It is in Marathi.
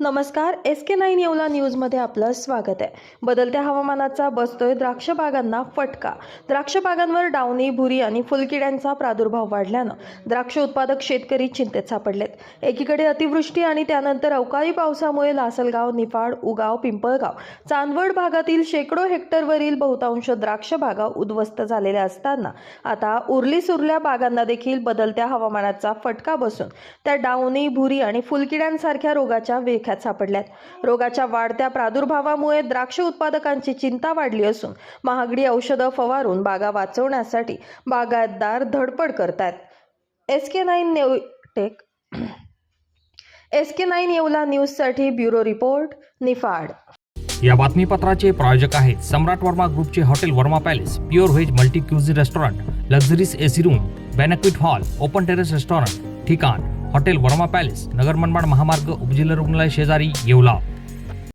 नमस्कार एस के नाईन येवला न्यूजमध्ये आपलं स्वागत आहे. बदलत्या हवामानाचा बसतोय द्राक्ष बागांना फटका. द्राक्ष बागांवर डावणी भुरी आणि फुलकिड्यांचा प्रादुर्भाव वाढल्यानं द्राक्ष उत्पादक शेतकरी चिंतेत सापडलेत. एकीकडे अतिवृष्टी आणि त्यानंतर अवकाळी पावसामुळे लासलगाव निफाड उगाव पिंपळगाव चांदवड भागातील शेकडो हेक्टरवरील बहुतांश द्राक्ष बागा उद्ध्वस्त झालेल्या असताना आता उरली सुरल्या बागांना देखील बदलत्या हवामानाचा फटका बसून त्या डावणी भुरी आणि फुलकिड्यांसारख्या रोगाच्या वेख्यात सापडल्यात. रोगाच्या वाढत्या प्रादुर्भावामुळे द्राक्ष उत्पादकांची चिंता वाढली असून महागडी औषधं फवारून बागा वाचवण्यासाठी बागायतदार धडपड करतायत. S K nine new tech S K nine Yeola न्यूजसाठी ब्युरो रिपोर्ट निफाड. या बातमीपत्राचे प्रायोजक आहेत सम्राट वर्मा ग्रुपचे hotel Verma palace pure veg multi cuisine restaurant luxuries AC room banquet hall open terrace restaurant ठिकाण. हॉटेल वर्मा पॅलेस नगर मनमाड महामार्ग उपजिल्हा रुग्णालय शेजारी येवला.